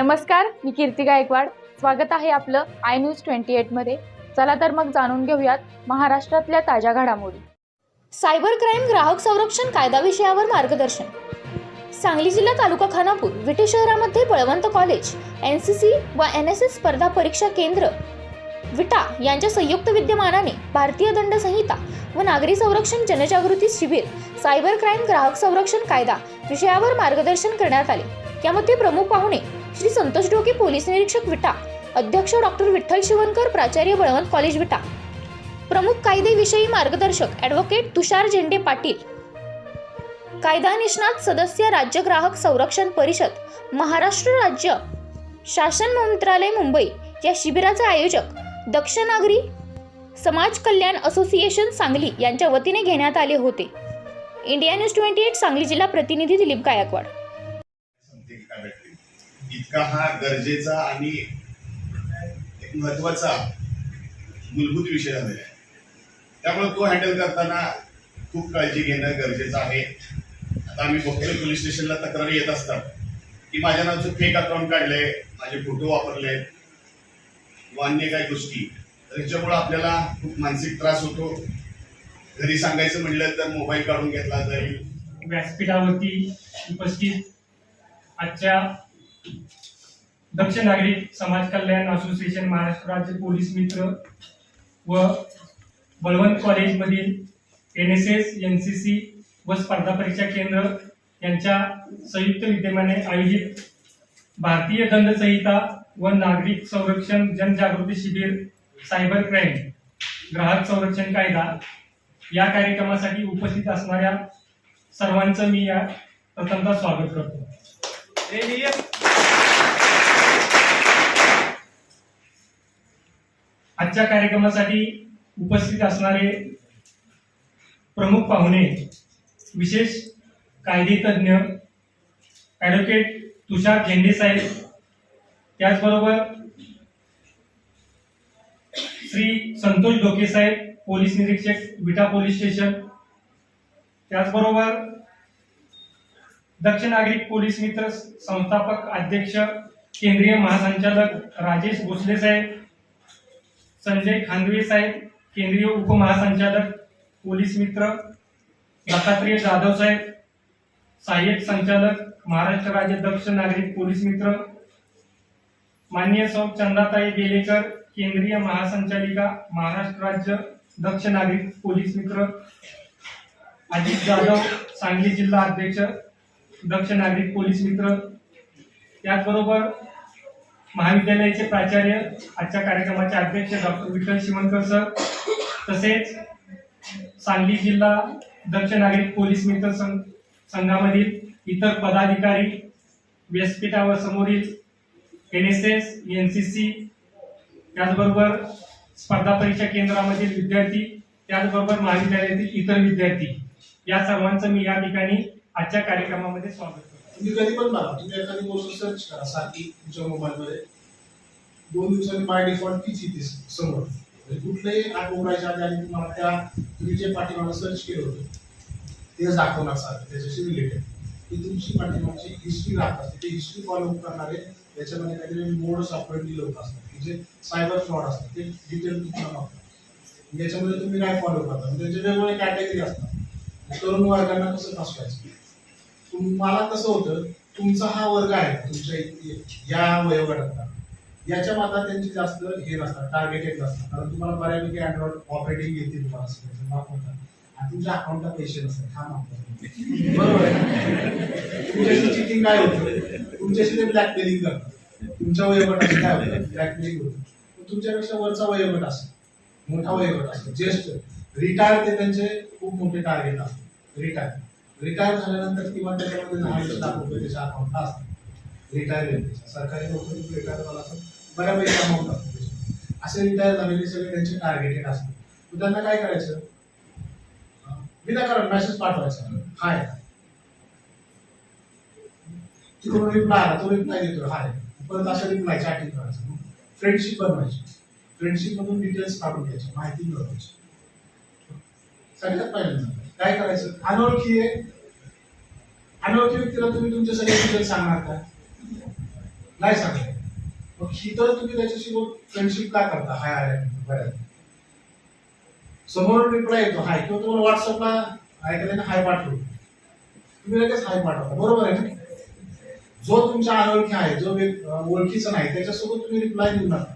नमस्कार मी कीर्ती गायकवाड. स्वागत आहे आपलं आय न्यूज ट्वेंटी एटमध्ये चला तर मग जाणून घेऊयात महाराष्ट्रातल्या ताज्या घडामोडी. सायबर क्राईम ग्राहक संरक्षण कायदा विषयावर मार्गदर्शन. सांगली जिल्हा तालुका खानापूर विटे शहरामध्ये Balwant college N C C व एन एस एस स्पर्धा परीक्षा केंद्र. विटा यांच्या संयुक्त विद्यमानाने भारतीय दंड संहिता व नागरी संरक्षण जनजागृती शिबिर सायबर क्राईम ग्राहक संरक्षण कायदा विषयावर मार्गदर्शन करण्यात आले. यामध्ये प्रमुख पाहुणे श्री संतोष डोके पोलीस निरीक्षक विटा अध्यक्ष डॉक्टर विठ्ठल शिवणकर प्राचार्य बळवंत कॉलेज विटा. प्रमुख कायदेविषयी मार्गदर्शक ॲडव्होकेट तुषार झेंडे पाटील. कायदा निष्णात सदस्य राज्य ग्राहक संरक्षण परिषद महाराष्ट्र राज्य शासन मंत्रालय मुंबई. या शिबिराचे आयोजक दक्ष नागरी समाज कल्याण असोसिएशन सांगली यांच्या वतीने घेण्यात आले होते. India news twenty eight Sangli जिल्हा प्रतिनिधी दिलीप गायकवाड. इतका हा गरजेचा आणि एक महत्त्वाचा मूलभूत विषय झालेला आहे. त्यामुळे तो हँडल करताना खूप काळजी घेणं गरजेचं आहे. आता आम्ही बघतोय पोलीस स्टेशनला तक्रारी येत असतात. की माझ्या नावाचं फेक अकाउंट काढले माझे फोटो वापरले किंवा अन्य काही गोष्टी. तर ह्याच्यामुळं आपल्याला खूप मानसिक त्रास होतो. घरी सांगायचं म्हटलं तर मोबाईल काढून घेतला जाईल. व्यासपीठावरती उपस्थित आजच्या दक्ष नागरिक समाज कल्याण असोसिएशन महाराष्ट्र राज्य पोलीस मित्र व बळवंत कॉलेजमधील N S S N C C व स्पर्धा परीक्षा केंद्र यांच्या संयुक्त विद्यमाने आयोजित भारतीय दंड संहिता व नागरिक संरक्षण जनजागृती शिबिर सायबर क्राईम ग्राहक संरक्षण कायदा या कार्यक्रमासाठी उपस्थित असणाऱ्या सर्वांचं मी या प्रथमतः स्वागत करतो. आजच्या कार्यक्रमासाठी उपस्थित असणारे प्रमुख पाहुणे विशेष कायदेतज्ञ ॲडव्होकेट तुषार झेंडे साहेब त्याचबरोबर श्री संतोष डोके साहेब पोलीस निरीक्षक विटा पोलीस स्टेशन त्याचबरोबर दक्ष नागरिक पोलीस मित्र संस्थापक अध्यक्ष केंद्रीय महासंचालक राजेश भोसले साहेब संजय खांदवे साहेब केंद्रीय उपमहासंचालक पोलीस मित्र दत्तात्रेय जाधव साहेब सहाय्यक संचालक महाराष्ट्र राज्य दक्ष नागरिक पोलीस मित्र मान्य सौ चंदाताई बेलेकर केंद्रीय महासंचालिका महाराष्ट्र राज्य दक्ष नागरिक पोलीस मित्र अजित जाधव सांगली जिल्हा अध्यक्ष दक्ष नागरिक पोलीस मित्र. त्याचबरोबर महाविद्यालयाचे प्राचार्य आजच्या कार्यक्रमाचे अध्यक्ष डॉक्टर विठ्ठल शिवणकर सर. तसेच सांगली जिल्हा दक्ष नागरिक पोलीस मित्र संघ संघामधील इतर पदाधिकारी व्यासपीठावर समोरील N S S N C C त्याचबरोबर स्पर्धा परीक्षा केंद्रामधील विद्यार्थी त्याचबरोबर महाविद्यालयातील इतर विद्यार्थी. या सर्वांचं मी या ठिकाणी आजच्या कार्यक्रमामध्ये स्वागत करतो. तुम्ही कधी पण बघा तुम्ही एखादी गोष्ट सर्च करा सारखी तुमच्या मोबाईलमध्ये दोन दिवसांनी बाय डिफॉल्ट तीच येते समोर. म्हणजे कुठलंही ऍप उघडायच्या आधी आणि तुम्हाला त्या तुम्ही जे पाठीमागं सर्च केलं होतं ते दाखवणार सारखं त्याच्याशी रिलेटेड ती तुमची पाठीमागची हिस्ट्री राहत असते ते हिस्ट्री फॉलो करणारे त्याच्यामध्ये काहीतरी मोडस ऑपरेटिव्ह लोक असतात. की जे सायबर फ्रॉड असतात ते डिटेल तुम्हाला मागतात. याच्यामध्ये तुम्ही काय फॉलो करता? म्हणजे वेगवेगळे कॅटेगरी असतात. तरुण वर्गांना कसं फसवायचं तुम्हाला कसं होतं तुमचा हा वर्ग आहे तुमच्या या वयोगटातला. याच्या मागात त्यांची जास्त हे नसतात टार्गेटेड नसतात. कारण तुम्हाला बऱ्यापैकी अँड्रॉइड ऑपरेटिंग येते तुम्हाला आणि तुमच्या अकाउंटला पैसे नसतात हा माफ बरोबर आहे. तुमच्याशी चिटिंग काय होतं? तुमच्याशी ते ब्लॅकमेलिंग करतात. तुमच्या वयोगटाशी काय होतं? ब्लॅकमेलिंग होतं. तुमच्यापेक्षा वरचा वयोगट असतो. मोठा वयोगट असतो. ज्येष्ठ. रिटायर ते त्यांचे खूप मोठे टार्गेट असतात. रिटायर रिटायर झाल्यानंतर किंवा त्याच्यामध्ये दहा वीस लाख रुपये त्याच्या अकाउंटला असतात रिटायर सरकारी नोकरी रिटायर झाला असं बऱ्यापैकी अमाऊंट असतो असे रिटायर झालेले सगळे त्यांचे टार्गेटेड असतात. मग त्यांना काय करायचं? विनाकारण मेसेज पाठवायचा. हाय. तिकडून रिप्लाय आला तो रिप्लाय देतो हाय. परत असं रिप्लाय चॅटिंग करायचं. फ्रेंडशिप बनवायची. फ्रेंडशिप मधून डिटेल्स काढून घ्यायचे. माहिती मिळवायची. सगळ्यात पहिल्यांदा. काय करायचं? अनोळखी आहे. अनोळखी व्यक्तीला तुम्ही तुमच्या सगळे सांगणार का? नाही सांगणार. मग ही तर तुम्ही त्याच्याशी फ्रेंडशिप का करता? हाय आय बऱ्याच समोर रिप्लाय येतो. हाय किंवा तुम्हाला व्हॉट्सअपला एखाद्याने हाय पाठवू. तुम्ही लगेच हाय पाठवता बरोबर आहे ना? जो तुमच्या अनोळखी आहे जो ओळखीचा नाही त्याच्यासोबत तुम्ही रिप्लाय देऊ नका